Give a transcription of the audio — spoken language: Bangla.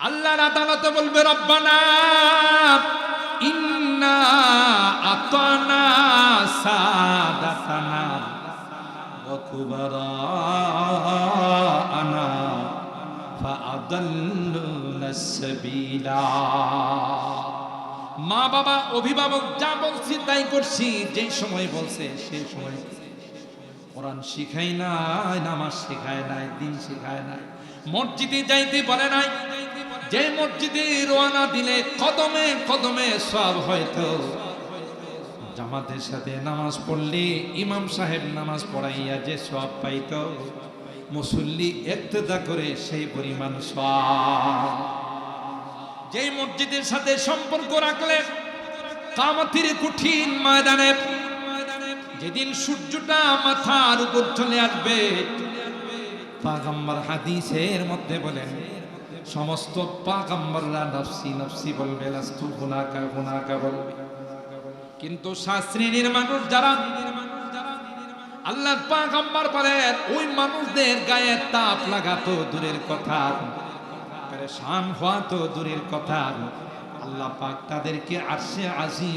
আল্লাহর আদালতে বলবে, রব্বানা, ইন্না আতানা সাদাতানা ওয়া মা বাবা অভিভাবক, যা বলছি তাই করছি যেই সময় বলছে, সেই সময়। কোরআন শিখাই নাই, নামাজ শিখায় নাই, দিন শিখায় নাই, মসজিদে যাইতে বলে নাই। যে মসজিদে রোয়ানা দিলে কদমে কদমে সব হয়তো জামাতের সাথে নামাজ পড়লে ইমাম সাহেব নামাজ পড়াইয়া যে সব পাইত, মুসল্লি একতেদা করে সেই পরিমাণ সব যেই মসজিদের সাথে সম্পর্ক রাখলে কামাতির কঠিন ময়দানে, যেদিন সূর্যটা মাথার উপর চলে আসবে, পাগম্বর হাদিসের মধ্যে বলেন সমস্ত পাগম্বররা নফসি নফসি বলবে, লাস্তু গুনাকা গুনাকা বলবে। কিন্তু শাস্ত্রীর মানুষ যারা আল্লাহ পাগম্বর বলেন, ওই মানুষদের গায়ে তাপ লাগাতো দূরের কথা, পরেশান হওয়া তো দূরের কথা। আল্লাহ পাক তাদেরকে আসে আসি